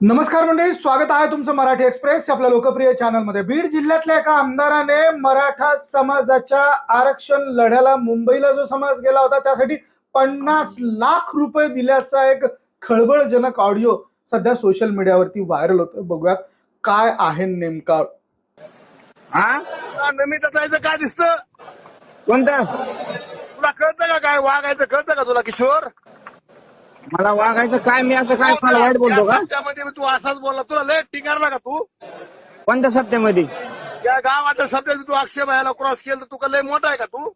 नमस्कार मंडळी स्वागत आहे तुमचं मराठी एक्सप्रेस आपल्या लोकप्रिय चॅनलमध्ये. बीड जिल्ह्यातल्या एका आमदाराने मराठा समाजाच्या आरक्षण लढ्याला मुंबईला जो समाज गेला होता त्यासाठी पन्नास लाख रुपये दिल्याचा एक खळबळजनक ऑडिओ सध्या सोशल मीडियावरती व्हायरल होतोय. बघूयात काय आहे नेमका. हा? जायचं काय दिसतं? कोणतं? तुला कळतं का काय? वागायचं कळतं का तुला किशोर? मला वागायचं काय मी असं काय मला वाईट बोलतो का? त्यामध्ये तू असाच बोलला तुला लय टिकारला का तू. कोणत्या सप्त्यामध्ये या गावाच्या सध्या तू अक्षय भायला क्रॉस केलं तर तू का लय मोठा आहे का तू?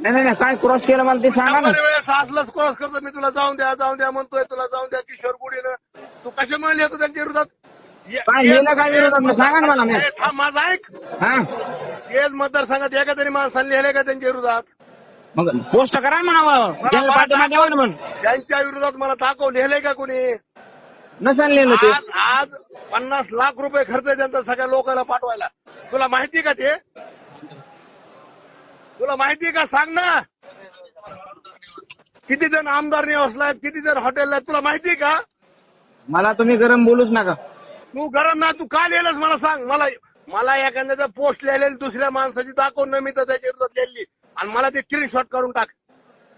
नाही नाही नाही, काय क्रॉस केलं मला ते सांगा ना. शंभर वेळेस असलंच क्रॉस करतो मी तुला जाऊन द्या जाऊन द्या म्हणतोय तुला जाऊन द्या किशोर गुढीनं. तू कशामुळे लिहितो त्यांच्या विरोधात? ये- काय लिहिलं काय विरोधात? मग सांगा ना मला मी. ए, थांब, माझं ऐक. हा. येस मतदारसंघात एका तरी माणसाने लिहिले का त्यांच्या विरोधात? मग पोस्ट करा म्हणावं. पाठीमध्ये येऊन म्हणून त्यांच्या विरोधात मला दाखव लिहिलंय का कोणी? नसेल लिहिलं ते. आज आज पन्नास लाख रुपये खर्च आहे त्यांचा सगळ्या लोकांना पाठवायला. तुला माहिती का ते? तुला माहिती का? सांग ना. किती जण आमदार निवासला आहेत किती जण हॉटेलला आहेत तुला माहिती का? मला तुम्ही गरम बोलूच नका. तू गरम ना तू का लिहिलंस मला सांग. मला मला एखाद्याचं पोस्ट लिहिलेली दुसऱ्या माणसाची दाखव न मी तर त्याच्या विरोधात लिहिली आणि मला ते स्क्रीनशॉट करून टाक.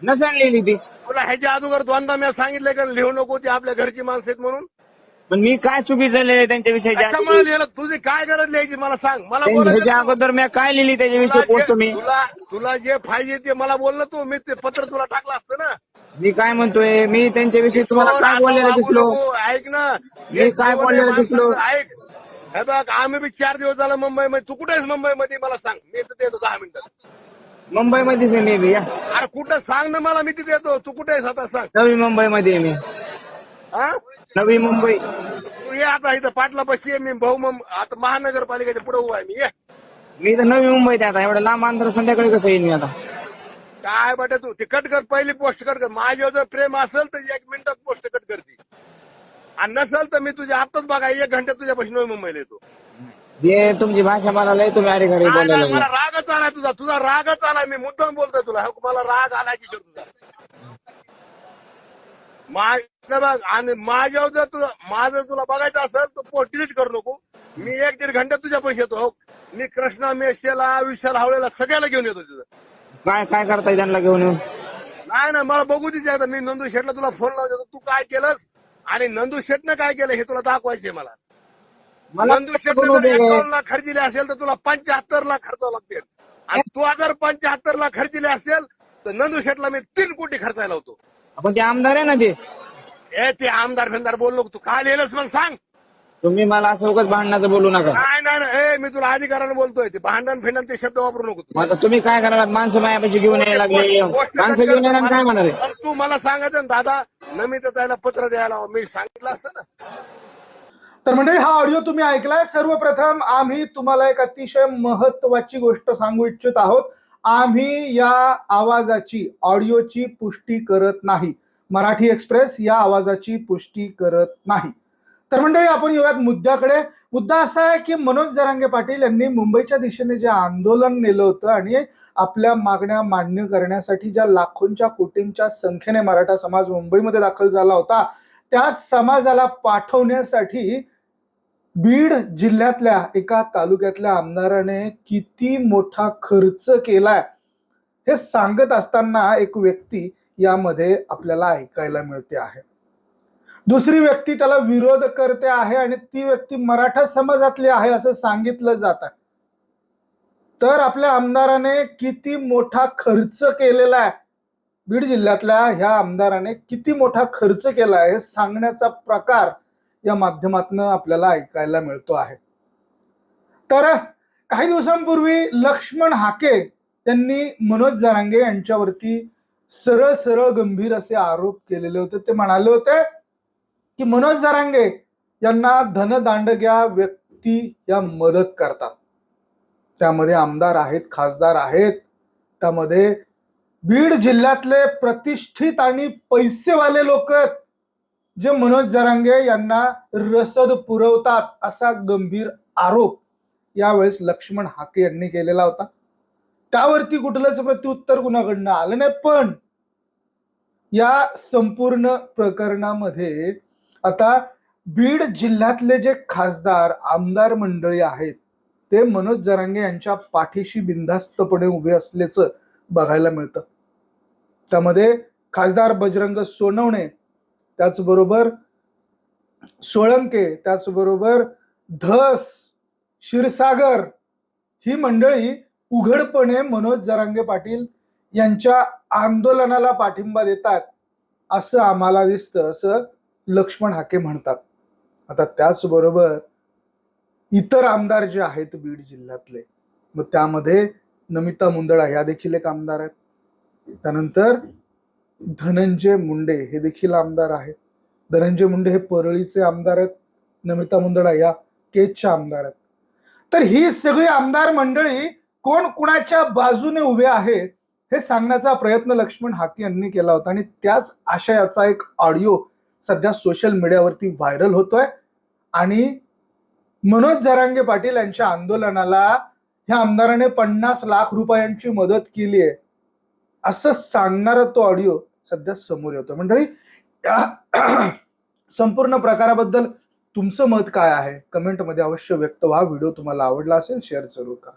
नसेल लिहिली ती. तुला ह्याच्या अगोदर दोनदा मी सांगितलं का लिहू नको ते आपल्या घरची माणसं आहेत म्हणून? पण मी काय चुकीचं लिहिले त्यांच्याविषयी त्याच्यामुळे लिहिलं. तुझी काय गरज लिहायची मला सांग. मला बोलायचं ह्याच्या अगोदर मी काय लिहिली त्याच्याविषयी तुला पोस्ट मी? तुला तुला जे पाहिजे ते मला बोल ना तू. मी ते पत्र तुला टाकलं असतं ना. मी काय म्हणतोय? मी त्यांच्याविषयी तुम्हाला काय बोललेलं दिसलो. ऐक ना. मी हे काय बोललेलं दिसलो? ऐक. हे बघ आम्ही बी चार दिवस झाला मुंबईमध्ये. तू कुठे आहेस मुंबईमध्ये? मला सांग. मी तिथे येतो दहा मिनिटात मुंबईमध्येच आहे मी बी या. अरे कुठं सांग ना मला मी तिथे येतो. तू कुठे आहेस आता सांग. नवी मुंबईमध्ये आहे मी. हा? नवी मुंबई. तू ये आता इथं पाटला बसली आहे मी भाऊ मग आता महानगरपालिकेच्या पुढे उभा आहे मी ये. मी तर नवी मुंबईत आहे आता एवढं लांब अंतर संध्याकाळी कसं येईल मी आता? काय बटे तू ते कट कर पहिली पोस्ट कट कर. माझ्यावर जर प्रेम असेल तर एक मिनिटात पोस्ट कट करते. आणि नसेल तर मी तुझ्या आताच बघा एक घंट्यात तुझ्यापासून नवी मुंबईला येतो. जे तुमची भाषा मला लय तुम्ही अरे घरी बोलायला नाही, मला लागले. रागच आलाय तुझा. तुझा रागच आलाय. मी मुद्दाम बोलतोय तुला. हो, मला राग आलाय किशोर तुझा. बघ आणि माझ्यावर जर तुला माझं तुला बघायचं असेल तर पोस्ट डिलीट करू नको. मी एक दीड घंट्यात तुझ्या पैसे येतो हो. मी कृष्णा मेशेला विशाल हावळेला सगळ्याला घेऊन येतो तिथं काय काय करताय त्यांना घेऊन येऊन? नाही ना मला बघू आता मी नंदू शेठला तुला फोन लावतो तू काय केलंस? आणि नंदू शेठनं काय केलं हे तुला दाखवायचे मला. मला नंदू शेठनं बोलू जर दे. एकावन्न लाख खर्चिले असेल तर तुला पंच्याहत्तर लाख खर्चावं लागतील. आणि तू जर पंच्याहत्तर लाख खर्चिले असेल तर नंदू शेठला मी तीन कोटी खर्चायला होतो आपण ते आमदार आहे ना ते? ए ते आमदार फेमदार बोल नको. तू काय लिहिलंस मग सांग. तुम्ही मला असं उगाच भांडणाचं बोलू नका. नाही नाही नाही. ए मी तुला अधिकाराने बोलतोय. ते भांडण फिंडण ते शब्द वापरू नको तू. मग आता तुम्ही काय करणार माणसं मायापाशी घेऊन यायला लागले. गोष्ट माणसं घेऊन येणार आणि काय? मग तू मला सांगायचं ना दादा नमित त्याला पत्र द्यायला हवं. मी सांगितलं असतं ना. तर मंडळी हा ऑडिओ तुम्ही ऐकलाय. सर्वप्रथम आम्ही तुम्हाला एक अतिशय महत्वाची गोष्ट सांगू इच्छित आहोत. आम्ही या आवाजाची ऑडिओची पुष्टी करत नाही. मराठी एक्सप्रेस या आवाजाची पुष्टी करत नाही. तर मंडळी आपण येऊयात मुद्द्याकडे. मुद्दा असा आहे की मनोज जरांगे पाटील यांनी मुंबईच्या दिशेने जे आंदोलन नेलं होतं आणि आपल्या मागण्या मान्य करण्यासाठी ज्या लाखोंच्या कोटींच्या संख्येने मराठा समाज मुंबईमध्ये दाखल झाला होता त्या समाजाला पाठवण्यासाठी बीड जिल्ह्यातल्या एका तालुक्यातल्या आमदाराने किती मोठा खर्च केलाय हे सांगत असताना एक व्यक्ती यामध्ये आपल्याला ऐकायला मिळते आहे. दुसरी व्यक्ती त्याला विरोध करते आहे आणि ती व्यक्ती मराठा समाजातली आहे असं सांगितलं जात आहे. तर आपल्या आमदाराने किती मोठा खर्च केलेला आहे? बीड जिल्ह्यातल्या ह्या आमदाराने किती मोठा खर्च केला आहे हे सांगण्याचा प्रकार या माध्यमातून आपल्याला ऐकायला मिळतो आहे. तर काही दिवसांपूर्वी लक्ष्मण हाके यांनी मनोज जरांगे यांच्यावरती सरळ सरळ गंभीर असे आरोप केलेले होते. ते म्हणाले होते की मनोज जरांगे यांना धनदांडग्या व्यक्ती या मदत करतात. त्यामध्ये आमदार आहेत खासदार आहेत. त्यामध्ये बीड जिल्ह्यातले प्रतिष्ठित आणि पैसेवाले लोक आहेत. जे मनोज जरांगे यांना रसद पुरवतात असा गंभीर आरोप यावेळेस लक्ष्मण हाके यांनी केलेला होता. त्यावरती कुठलंच प्रत्युत्तर कुणाकडनं आलं नाही पण या संपूर्ण प्रकरणामध्ये आता बीड जिल्ह्यातले जे खासदार आमदार मंडळी आहेत ते मनोज जरांगे यांच्या पाठीशी बिनधास्तपणे उभे असल्याचं बघायला मिळतं. त्यामध्ये खासदार बजरंग सोनवणे त्याचबरोबर सोळंके त्याचबरोबर धस क्षीरसागर ही मंडळी उघडपणे मनोज जरांगे पाटील यांच्या आंदोलनाला पाठिंबा देतात असं आम्हाला दिसतं असं लक्ष्मण हाके म्हणतात. आता त्याचबरोबर इतर आमदार जे आहेत बीड जिल्ह्यातले मग त्यामध्ये नमिता मुंदडा ह्या देखील एक आमदार आहेत. त्यानंतर धनंजय मुंडे हे देखील आमदार आहेत. धनंजय मुंडे हे परळीचे आमदार आहेत. नमिता मुंदडा या केजच्या आमदार आहेत. तर ही सगळी आमदार मंडळी कोण कुणाच्या बाजूने उभे आहे हे सांगण्याचा प्रयत्न लक्ष्मण हाके यांनी केला होता. आणि त्याच आशयाचा एक ऑडिओ सध्या सोशल मीडियावरती व्हायरल होतोय. आणि मनोज जरांगे पाटील यांच्या आंदोलनाला ह्या आमदाराने पन्नास लाख रुपयांची मदत केली आहे असं सांगणारा तो ऑडिओ सध्या समोर येतो मंडळी संपूर्ण प्रकाराबद्दल तुमचं मत काय आहे? कमेंटमध्ये अवश्य व्यक्त व्हा. व्हिडिओ तुम्हाला आवडला असेल शेअर जरूर करा.